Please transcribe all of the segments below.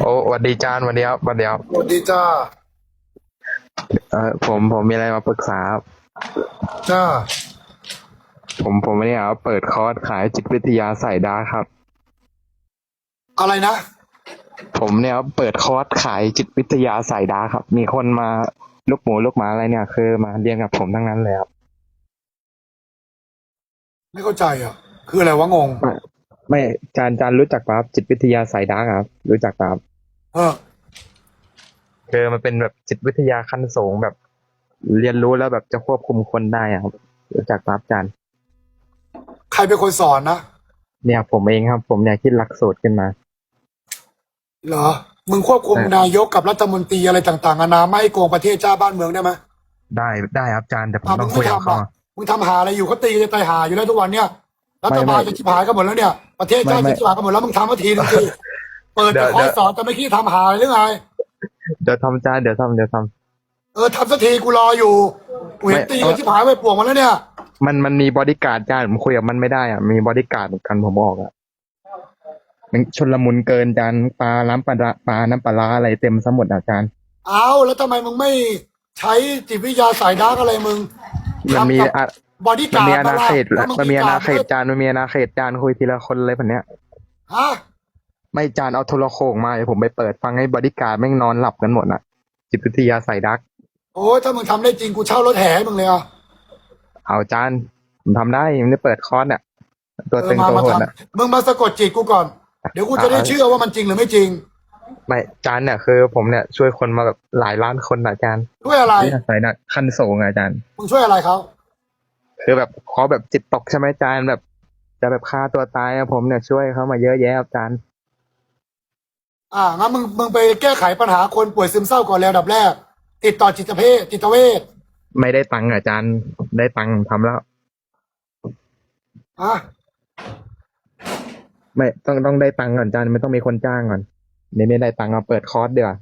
โอ้สวัสดีจานสวัสดีครับสวัสดีครับสวัสดีจ้าเออผมผมมีอะไรมาปรึกษาครับจ้าผมผมเนี่ยครับเปิดคอร์สขายจิตวิทยาใส่ดาร์กครับ อะไรนะ ผมเนี่ยครับเปิดคอร์สขายจิตวิทยาใส่ดาร์กครับ มีคนมาลูกหมูลูกหมาอะไรเนี่ย คือมาเรียนกับผมทั้งนั้นเลยครับ ไม่เข้าใจอะ คืออะไรวะงง ไม่ไม่จานจานรู้จักปะครับจิตวิทยาใส่ดาร์กครับ รู้จักปะครับเออคือมันเป็นแบบจิตวิทยาขั้นสูงแบบ เรียนรู้แล้วแบบจะควบคุมคนได้อะครับ รู้จักปะครับจานใครเป็นคนสอนนะเนี่ยผมเองครับ ผมเนี่ยคิดหลักสูตรขึ้นมา เหรอ มึงควบคุมใช่นายกกับรัฐมนตรีอะไรต่างๆนานาไม่ให้โกงประเทศชาติบ้านเมืองได้ไหมได้ได้ครับจานแต่ผมอะต้มึองงคุไม่ยกับทำเขาอะมึงทำหาอะไรอยู่เขาตีจะตายหาอยู่แล้วทุกวันเนี่ย รัฐบาลไม่ไม่จะชิบหายกันหมดแล้วเนี่ย ประเทศชาติไม่ไม่จะชิบหายกันหมดแล้วมึงทำมาทีนึงสิเปิดเดี๋แต่ยวคอร์สเดี๋ยวสอนแต่ไม่คิดทำหาอะไรหรือไง เดี๋ยวทำจานเดี๋ยวทำเดี๋ยวทำเออทำสักทีกูรออยู่กูเห็นไม่ตีเอกันอชิบหายไปป่วงหมาแล้วเนี่ย มันมันมีบอดี้การ์ดจานผมคุยกับมันไม่ได้อะมีบอดี้การ์ดเหมือนกันผมบอกอะมันชนละมุนเกินจานปลาล้ำปลาร้าปลาน้ำปลาร้าอะไรเต็มซะหมดอะจานเอาแล้วทำไมมึงไม่ใช้จิตวิทยาสายดาร์กอะไรมึงมันมีทำกั บอะบอดี้มันการ์มีดอาณาเขตแล้วงมันมีอาณาเขตการ์ดจานมันมีอาณาเขตจานคุยทีละคนเลยแบบเนี้ย ฮะไม่จานเอาโทรโขงมาเดี๋ยวผมไปเปิดฟังให้บอดี้การ์ดแม่งนอนหลับกันหมดอะจิตวิทยาใส่ดัก โอ้ยถ้ามึงทำได้จริงกูเช่ารถแห่ให้มึงเลยอะเอาจานผมทำได้ผมจะเปิดคอร์สเนี่ยตัวเออตึงมาตัวมาโหดทอะำมึงมาสะกดจิตกูก่อน เดี๋ยวกูจะได้อ่าเชื่อว่ามันจริงหรือไม่จริง ไม่จานเนี่ยคือผมเนี่ยช่วยคนมาแบบหลายล้านคนอะจานช่วยอะไร ใส่ดักขั้นสูงอะอาจารย์มึงช่วยอะไรเขา คือแบบเขาแบบจิตตกใช่ไหมอาจารย์แบบ จะแบบฆ่าตัวตายอะผมเนี่ยช่วยเขามาเยอะแยะครับอาจารย์ อ่างั้นมึงมึงไปแก้ไขปัญหาคนป่วยซึมเศร้าก่อนแล้วอันดับแรก ติดต่อจิตเภทจิตเวชไม่ได้ตังค์อะอาจารย์ได้ตังค์ทำแล้วอะไม่ต้องต้องได้ตังค์ก่อนอาจารย์ไม่ต้องมีคนจ้างก่อนเนี่ยไม่ได้ตังค์เอาเปิดคอร์สเดี๋ยวา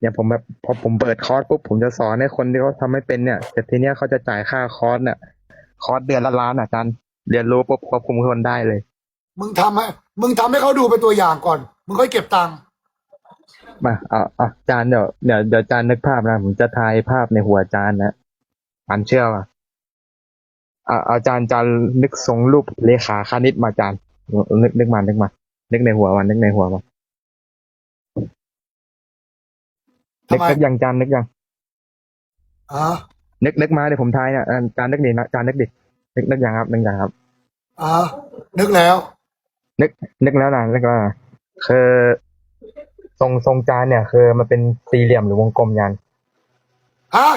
เนี่ยผมแบบพอผมเปิดคอร์สปุ๊บผมจะสอนให้คนที่เขาทำไม่เป็นเนี่ยแต่ทีเนี้ยเขาจะจ่ายค่าคอร์สเนี่ยคอร์สเดือนละล้านอะอาจารย์เรียนรู้ปุ๊บควบคุมคนได้เลย มึงทำให้มึงทำให้เขาดูเป็นตัวอย่างก่อน มึงค่อยเก็บตังค์มาเอาเอาอาจารย์เดี๋ยวเดี๋ยวเดี๋ยวอาจารย์นึกภาพนะผมจะทายภาพในหัวอาจารย์นะอาจารย์เชื่อป่ะอ่าอาจารย์อาจารย์นึกทรงรูปเลขาคณิตมาอาจารย์นึกนึกมานึกมา นึกในหัวมันนึกในหัวมา ทำนึกไมนึกยังอาจารย์นึกยังอะนึกนึกมาเดี๋ยวผมทายเนี่ยอาจารย์นึกดินะอาจารย์นึกดินึกนึกยังครับนึกยังครับ อะนึกแล้ว นึกนึกแล้วนะนึกแล้วนะคือทรงทรงจานเนี่ย คือมันเป็นสี่เหลี่ยมหรือวงกลมยันฮะ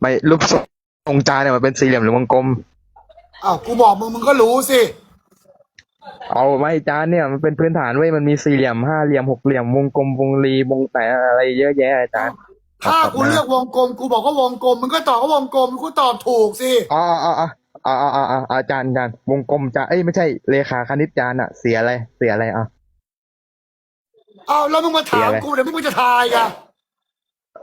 ไม่รูปทรงทรงจานเนี่ยมันเป็นสี่เหลี่ยมหรือวงกลมอ้าว กูบอกมึงมึงก็รู้สิ เอาไม่จานเนี่ยมันเป็นพื้นฐานเว้ยมันมีสี่เหลี่ยมห้าเหลี่ยมหกเหลี่ยมวงกลมวงรีวงแต่อะไรเยอะแยะอาจารย์ถ้ากูเลือกวงกลมกูบอกว่าวงกลมมึงก็ตอบว่าวงกลมกูตอบถูกสิอ๋ออ๋ออ๋ออ๋ออ๋ออ๋ออ๋ออาจารย์อาจารย์วงกลมจะเอ้ยไม่ใช่เลขาคณิตจานอะเสียอะไรเสียอะไรอะอ้าวแล้วมึงมาถามเสียอะไรกูเดี๋ยวมึงจะทายกัน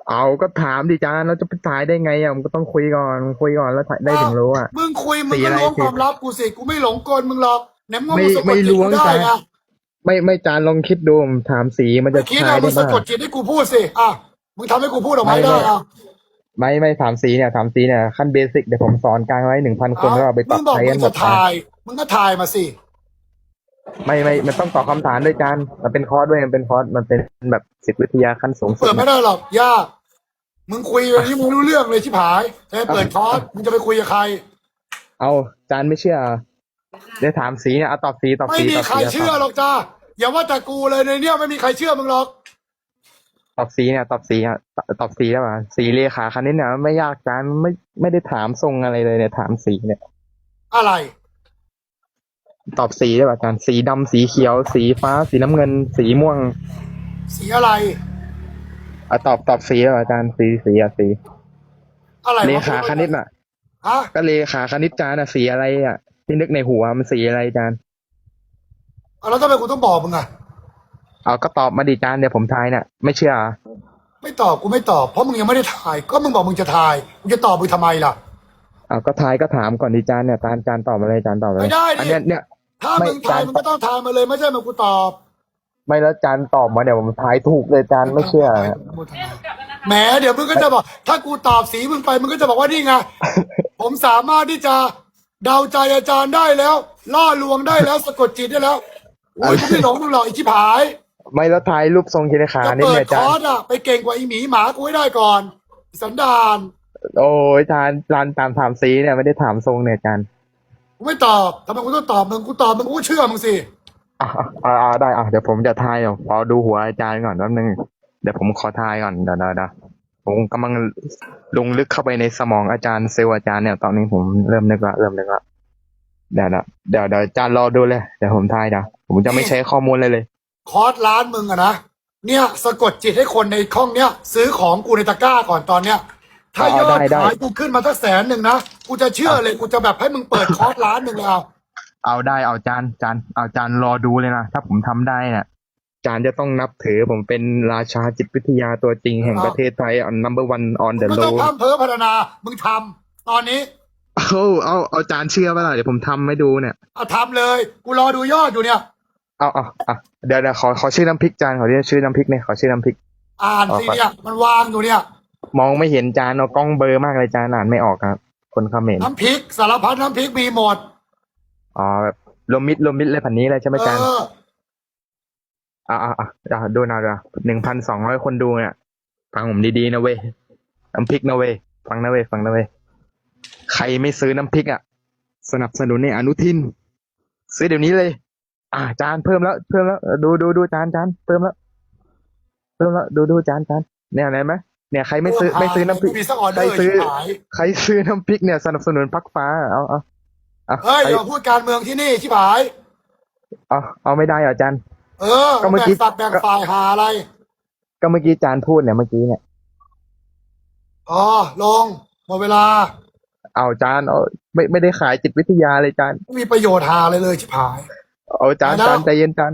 เอาก็ถามดิจานเราจะไปถ่ายได้ไงอะมันก็ต้องคุยก่อนคุยก่อนแล้วถ่ายได้ถึงรู้อะมึงคุยมึงสีก็อะไรล้วงสีความลับกูสิกูไม่หลงกลมึงหรอก ไหนมึงไม่มาสะกไม่ดจิตล้วงกูได้จ้ะอะไม่ไม่จานลองคิดดูผมถามสีมันจะไม่คิดทาอะยมึได้งสะป่ะกดจิตให้กูพูดสิอะมึงทำให้กูพูดออกมาไม่ได้ไม่อะไม่ไม่ถามสีเนี่ยถามสีเนี่ยขั้นเบสิกเดี๋ยวผมสอนกลางไว้หนึ่งพันคนแล้วเอาไปปมึรับงบอกใช้มึกันงหมจะดทาย มึงก็ทายมาสิไม่ไม่มันต้องตอบคำถามด้วยจานมันเป็นคอร์สด้วยมันเป็นคอร์สมันเป็นแบบจิตวิทยาขั้นสูงสุดเปิดไม่ได้หรอกยากมึงคุยวันนี้มึงรู้เรื่องเลยชิบหายจะเปิดคอร์สมึงจะไปคุยกับใคร เอาจานไม่เชื่อ เดี๋ยวถามสีเนี่ยเอาตอบสีตอบไม่สีมีตอบใครสีเชื่อหรอกจ้าอย่าว่าแต่กูเลยในเนี้ยไม่มีใครเชื่อมึงหรอก ตอบสีเนี่ยตอบสีอะตอบตอบสีได้ป่ะสีเลขาคณิตเนี่ยไม่ยากจานไม่ไม่ได้ถามทรงอะไรเลยเนี่ยถามสีเนี่ย อะไร ตอบสีได้ป่ะอาจารย์สีดำสีเขียว สีฟ้า สีน้ำเงิน สีม่วงสีอะไร อะตอบตอบสีได้ป่ะอาจารย์สีสีอะสีอะไรวะเลขาคณิตน่ะ ฮะก็เลขาคณิตจานอะสีอะไรอะ ที่นึกในหัวมันสีอะไรอาจารย์เอาแล้วทำไมกูต้องบอกมึงอะ เอาก็ตอบมาดิจานเดี๋ยวผมทายเนี่ยไม่เชื่อไม่ตอบกูไม่ตอบ เพราะมึงยังไม่ได้ถ่าย ก็มึงบอกมึงจะถ่ายมึงจะตอบมึงทำไมล่ะ เอาก็ทายก็ถามก่อนดิจานเนี่ยจานจานตอบอะไรจานตอบอะไรไม่ได้ดิ อันเนี้ยเนี่ย ถ้าไม่มึงทายการมึงก็ต้องทายมาเลยไม่ใช่มึงกูตอบไม่แล้วจานตอบมาเนี่ยผมทายถูกเลยจานไม่เชื่อแม่หนูกลับแล้วนะคะแหมเดี๋ยวมึงก็จะบอก ถ้ากูตอบสีมึงไปมึงก็จะบอกว่านี่ไง ผมสามารถที่จะ เดาใจอาจารย์ได้แล้ว ล่อลวงได้แล้วสะกดจิตได้แล้วโอ้ยกูไม่หลงมึงหรอกไอ้ชิบหายไม่แล้วทายรูปทรงคิดขาจะนี่เปิเนี่ดยคจาอนร์สอะไปเก่งกว่าไอ้หมีหมากูให้ได้ก่อนสันดานโอ้ยจานจานตามถามสีเนี่ยไม่ได้ถามทรงเนี่ยจานกูไม่ตอบทำไมกูต้องตอบมึงกูตอบมึงกูก็เชื่อมึงสิอ่าอ่าอ่าได้อะเดี๋ยวผมจะทายเดี๋ยวขอดูหัวอาจารย์ก่อนแป๊บนึงเดี๋ยวผมขอทายก่อนเดี๋ยวเดี๋ยวเดี๋ยว ผมกำลังลงลึกเข้าไปในสมองอาจารย์เซลล์อาจารย์เนี่ย ตอนนี้ผมเริ่มนึกละเริ่มนึกละเดี๋ยวเดี๋ยวเดี๋ยวเดี๋ยวอาจารย์รอดูเลยเดี๋ยวผมทายเดี๋ยวผมจะไม่ใช้ข้อมูลเลยเลย คอร์สร้านมึงอะนะเนี่ยสะกดจิตให้คนในห้องเนี้ยซื้อของกูในตะกร้าก่อนตอนเนี้ยถ้ายอดได้ได้ขายกูขึ้นมาสักแสนหนึ่งนะกูจะเชื่อเลยกูจะแบบให้มึงเปิดคอร์สร้านหนึ่งเลยเอาเอาได้เอาจานจานเอาจานรอดูเลยนะถ้าผมทำได้เนี่ย จานจะต้องนับถือผมเป็นราชาจิตวิทยาตัวจริงแห่งประเทศไทย on number one on มึ the งไม่ต้อง road พร่ำเพ้อพัฒนา มึงทำตอนนี้ เอาเอาเอาจานเชื่อป่ะล่ะเดี๋ยวผมทำให้ดูเนี่ยเอาทำเลย กูรอดูยอดอยู่เนี่ยเอาเอาเอาเดี๋ยวเดี๋ยวขอขอชื่อน้ำพริกจานขอเรียกชื่อน้ำพริกเนี่ยขอชื่อน้ำพริก อ่านสิเนี่ยมันวางอยู่เนี่ย มองไม่เห็นจานเอากล้องเบลอร์มากเลยจานอ่านไม่ออกครับ คนเขมรน้ำพริกสารพัดน้ำพริกมีหมดอ๋อแบบรวมมิตรรวมมิตรเลยผันนี้เลยใช่ไหมเอจาน ออ่าอ่าอ่าดูหน่อยดูหนึ่งพันสองร้อยคนดูเนี่ยฟังผมดีๆนะเว้ยน้ำพริกนะเว้ยฟังนะเว้ยฟังนะเว้ยใครไม่ซื้อน้ำพริกอะ สนับสนุนในอนุทิน ซื้อเดี๋ยวนี้เลย อ่าจานเพิ่มแล้ว เพิ่มแล้ว ดูดูดูจานจานเพิ่มแล้ว เพิ่มแล้ว ดูดูจานจานเนี่ยเห็นไหมเนี่ยใครไม่ซื้อไม่ซื้อน้ำพริกมีสักออเดอร์ใครซื้อชิบหายใครซื้อน้ำพริกเนี่ยสนับสนุนพักฟ้าเอาเอาเอาเฮ้ยใครอย่าพูดการเมืองที่นี่ชิบหายเอาเอาไม่ได้เหรอจัน เออก็เมื่อกี้แบ่งฝักแบ่งฝ่ายหาอะไร ก็เมื่อกี้จานพูดเนี่ยเมื่อกี้เนี่ย อ๋อ ลง หมดเวลา เอาจานเอาไม่ไม่ได้ขายจิตวิทยาเลยจานไม่มีประโยชน์หาอะไรเลยชิบหาย เอาจานไปแล้วจานใจเย็นจาน